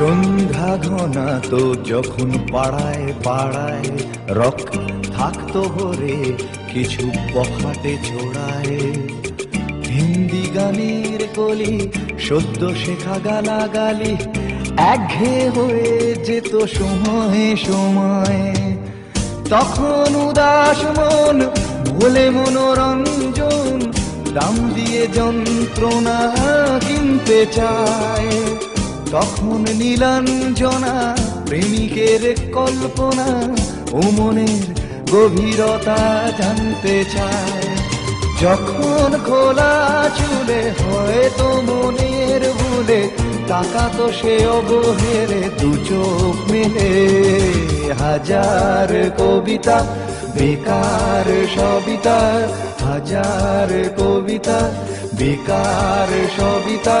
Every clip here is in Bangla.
সন্ধ্যা তো যখন পাড়ায় পাড়ায় রক থাকতো ভরে, কিছু বখাটে ছোড়ায়। হিন্দি গানের কলি, সদ্য শেখা গালাগালি, একঘে হয়ে যেত সময়ে সময়ে। তখন উদাস মন ভোলে মনোরঞ্জন, দাম দিয়ে যন্ত্রণা কিনতে চায়। তখন নীলাঞ্জনা, প্রেমিকের কল্পনা ও মনের গভীরতা জানতে চায়। যখন খোলা চুলে হয়তো মনের ভুলে তাকাতো সে অবহেলে, দু চোখ মেলে হাজার কবিতা, বেকার সবিতা, হাজার কবিতা, বেকার সবিতা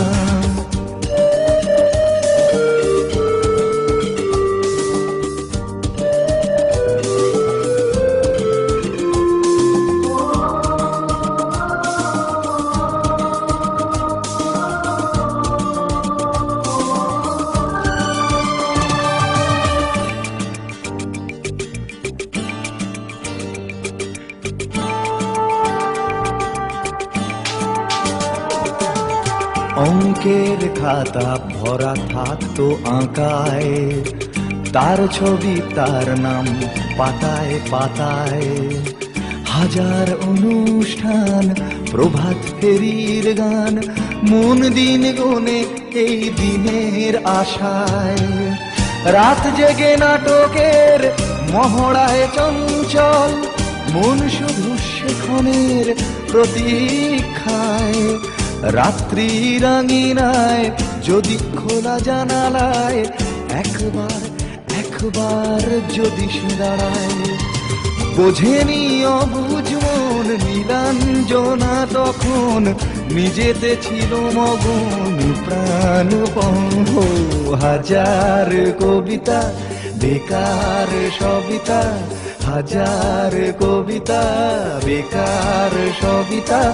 অঙ্কের খাতা ভরা থাকতো আঁকায়। তার ছবি, তার নাম পাতায় পাতায়। হাজার অনুষ্ঠান, প্রভাত ফেরির গান, মন দিন গনে এই দিনের আশায়। রাত জেগে নাটকের মহড়ায় চঞ্চল, মন শুধু সেখনের প্রতীক্ষায়। রাত্রি রাঙিনায় যদি খোলা জানালায় একবার একবার যদি সে দাঁড়ায় বোঝেনি অবুঝ মন তখন নিজেতে ছিল মগন প্রাণ পঙ্গ। হাজার কবিতা, বেকার সবিতা, হাজার কবিতা, বেকার সবিতা